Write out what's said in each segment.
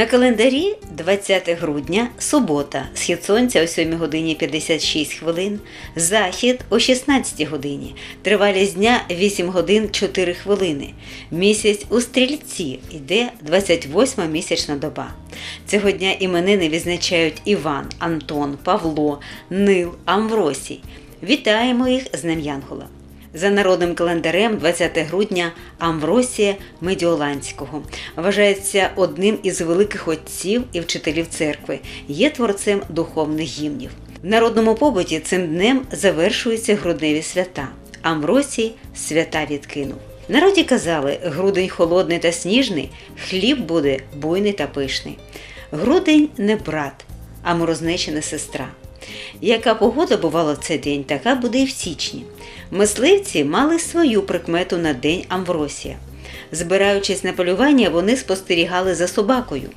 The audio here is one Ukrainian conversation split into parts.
На календарі 20 грудня, субота, схід сонця о 7 годині 56 хвилин, захід о 16 годині, тривалість дня 8 годин 4 хвилини. Місяць у стрільці йде 28 місячна доба. Цього дня іменини відзначають Іван, Антон, Павло, Нил, Амвросій. Вітаємо їх з Днем Янгола. За народним календарем 20 грудня Амвросія Медіоланського вважається одним із великих отців і вчителів церкви, є творцем духовних гімнів. В народному побуті цим днем завершуються грудневі свята. Амвросій свята відкинув. Народі казали, грудень холодний та сніжний, хліб буде буйний та пишний. Грудень не брат, а морознечена сестра. Яка погода бувала в цей день, така буде і в січні. Мисливці мали свою прикмету на день Амвросія. Збираючись на полювання, вони спостерігали за собакою.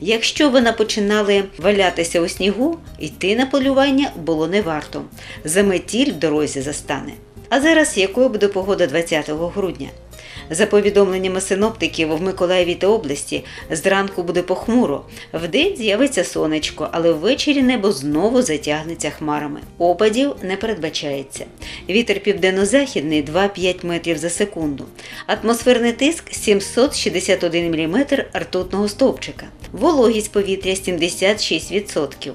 Якщо вона починали валятися у снігу, йти на полювання було не варто. Заметіль в дорозі застане. А зараз якою буде погода 20 грудня? За повідомленнями синоптиків в Миколаєві та області, зранку буде похмуро, вдень з'явиться сонечко, але ввечері небо знову затягнеться хмарами. Опадів не передбачається. Вітер південно-західний 2-5 метрів за секунду. Атмосферний тиск 761 мм ртутного стовпчика. Вологість повітря 76%.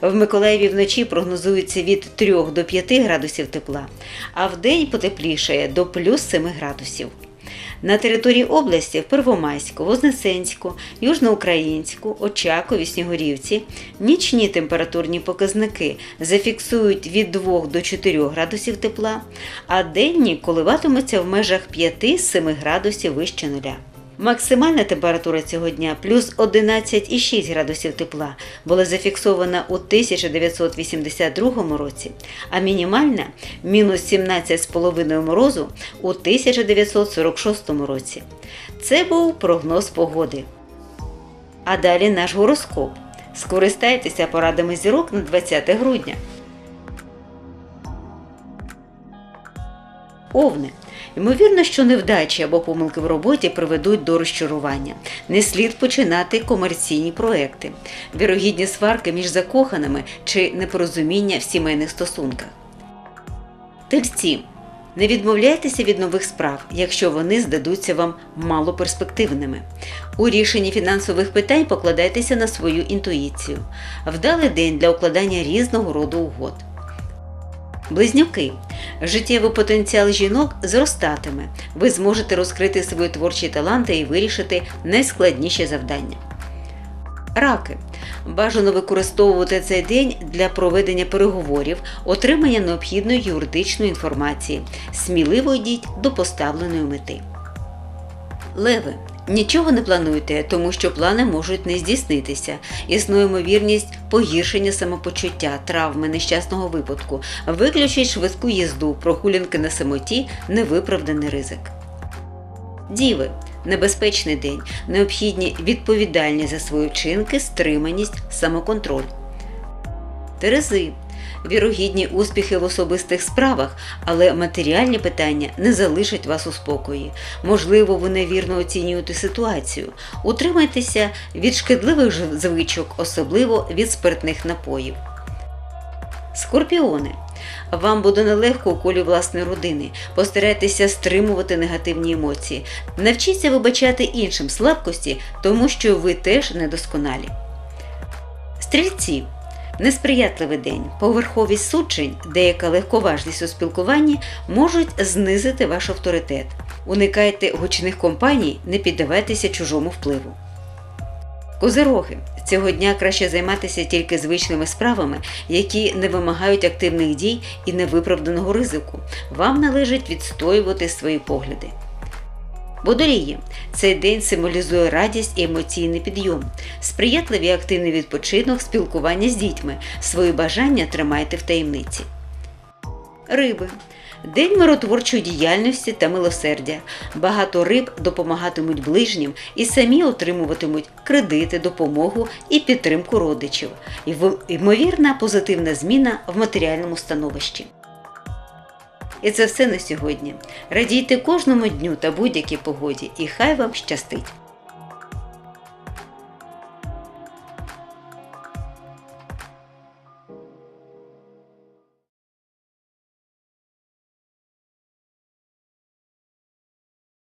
В Миколаєві вночі прогнозується від 3 до 5 градусів тепла, а вдень потеплішає до плюс 7 градусів. На території області в Первомайську, Вознесенську, Южноукраїнську, Очакові, Снігурівці нічні температурні показники зафіксують від 2 до 4 градусів тепла, а денні коливатимуться в межах 5-7 градусів вище нуля. Максимальна температура цього дня плюс 11,6 градусів тепла була зафіксована у 1982 році, а мінімальна мінус 17,5 морозу у 1946 році. Це був прогноз погоди. А далі наш гороскоп. Скористайтеся порадами зірок на 20 грудня. Овни. Ймовірно, що невдачі або помилки в роботі приведуть до розчарування. Не слід починати комерційні проекти, вірогідні сварки між закоханими чи непорозуміння в сімейних стосунках. Тельці. Не відмовляйтеся від нових справ, якщо вони здадуться вам малоперспективними. У рішенні фінансових питань покладайтеся на свою інтуїцію. Вдалий день для укладання різного роду угод. Близнюки. Життєвий потенціал жінок зростатиме. Ви зможете розкрити свої творчі таланти і вирішити найскладніші завдання. Раки. Бажано використовувати цей день для проведення переговорів, отримання необхідної юридичної інформації. Сміливо йдіть до поставленої мети. Леви. Нічого не плануйте, тому що плани можуть не здійснитися. Існує ймовірність погіршення самопочуття, травми, нещасного випадку. Виключіть швидку їзду, прогулянки на самоті, невиправданий ризик. Діви. Небезпечний день. Необхідні відповідальність за свої вчинки, стриманість, самоконтроль. Терези. Вірогідні успіхи в особистих справах, але матеріальні питання не залишать вас у спокої. Можливо, ви невірно оцінюєте ситуацію. Утримайтеся від шкідливих звичок, особливо від спиртних напоїв. Скорпіони. Вам буде нелегко у колі власної родини. Постарайтеся стримувати негативні емоції. Навчіться вибачати іншим слабкості, тому що ви теж недосконалі. Стрільці. Несприятливий день, поверховість суджень, деяка легковажність у спілкуванні можуть знизити ваш авторитет. Уникайте гучних компаній, не піддавайтеся чужому впливу. Козироги. Цього дня краще займатися тільки звичними справами, які не вимагають активних дій і невиправданого ризику. Вам належить відстоювати свої погляди. Водолії. Цей день символізує радість і емоційний підйом, сприятливий активний відпочинок, спілкування з дітьми. Свої бажання тримайте в таємниці. Риби. День миротворчої діяльності та милосердя. Багато риб допомагатимуть ближнім і самі отримуватимуть кредити, допомогу і підтримку родичів. Ймовірна позитивна зміна в матеріальному становищі. І це все на сьогодні. Радійте кожному дню та будь-якій погоді, і хай вам щастить!